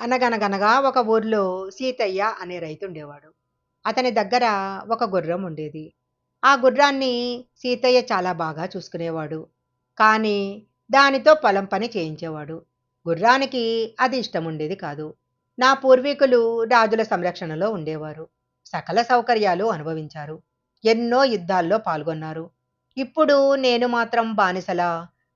అనగనగనగా ఒక ఊర్లో సీతయ్య అనే రైతు ఉండేవాడు. అతని దగ్గర ఒక గుర్రం ఉండేది. ఆ గుర్రాన్ని సీతయ్య చాలా బాగా చూసుకునేవాడు. కానీ దానితో పొలం పని చేయించేవాడు. గుర్రానికి అది ఇష్టం ఉండేది కాదు. నా పూర్వీకులు రాజుల సంరక్షణలో ఉండేవారు. సకల సౌకర్యాలు అనుభవించారు. ఎన్నో యుద్ధాల్లో పాల్గొన్నారు. ఇప్పుడు నేను మాత్రం బానిసలా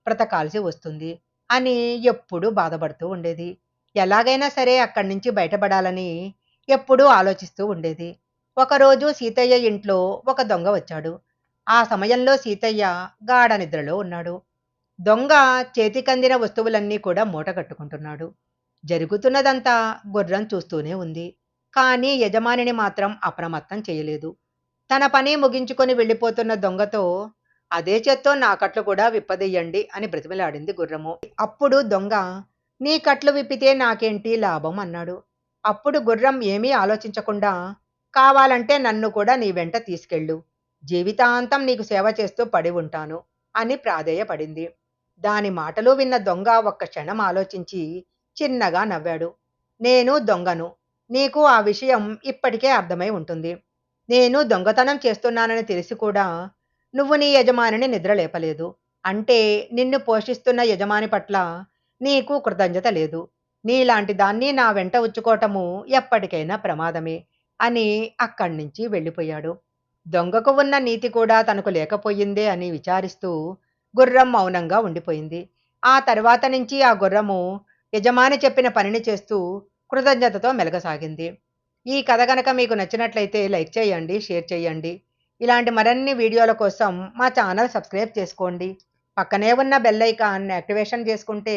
బ్రతకాల్సి వస్తుంది అని ఎప్పుడూ బాధపడుతూ ఉండేది. ఎలాగైనా సరే అక్కడి నుంచి బయటపడాలని ఎప్పుడూ ఆలోచిస్తూ ఉండేది. ఒకరోజు సీతయ్య ఇంట్లో ఒక దొంగ వచ్చాడు. ఆ సమయంలో సీతయ్య గాఢ నిద్రలో ఉన్నాడు. దొంగ చేతికందిన వస్తువులన్నీ కూడా మూట కట్టుకుంటున్నాడు. జరుగుతున్నదంతా గుర్రం చూస్తూనే ఉంది. కానీ యజమానిని మాత్రం అప్రమత్తం చేయలేదు. తన పని ముగించుకొని వెళ్ళిపోతున్న దొంగతో అదే చేత్తో నా కట్లు కూడా విప్పదెయ్యండి అని బ్రతిమలాడింది గుర్రము. అప్పుడు దొంగ నీ కట్లు విప్పితే నాకేంటి లాభం అన్నాడు. అప్పుడు గుర్రం ఏమీ ఆలోచించకుండా కావాలంటే నన్ను కూడా నీ వెంట తీసుకెళ్ళు. జీవితాంతం నీకు సేవ చేస్తూ పడి ఉంటాను అని ప్రాధేయపడింది. దాని మాటలు విన్న దొంగ ఒక్క క్షణం ఆలోచించి చిన్నగా నవ్వాడు. నేను దొంగను. నీకు ఆ విషయం ఇప్పటికే అర్థమై ఉంటుంది. నేను దొంగతనం చేస్తున్నానని తెలిసి కూడా నువ్వు నీ యజమానిని నిద్రలేపలేదు. అంటే నిన్ను పోషిస్తున్న యజమాని పట్ల నీకు కృతజ్ఞత లేదు. నీలాంటి దాన్ని నా వెంట ఉచ్చుకోవటము ఎప్పటికైనా ప్రమాదమే అని అక్కడి నుంచి వెళ్ళిపోయాడు. దొంగకు ఉన్న నీతి కూడా తనకు లేకపోయిందే అని విచారిస్తూ గుర్రం మౌనంగా ఉండిపోయింది. ఆ తర్వాత నుంచి ఆ గుర్రము యజమాని చెప్పిన పనిని చేస్తూ కృతజ్ఞతతో మెలగసాగింది. ఈ కథ గనక మీకు నచ్చినట్లయితే లైక్ చేయండి షేర్ చేయండి. ఇలాంటి మరిన్ని వీడియోల కోసం మా ఛానల్ సబ్స్క్రైబ్ చేసుకోండి. పక్కనే ఉన్న బెల్ ఐకాన్ యాక్టివేషన్ చేసుకుంటే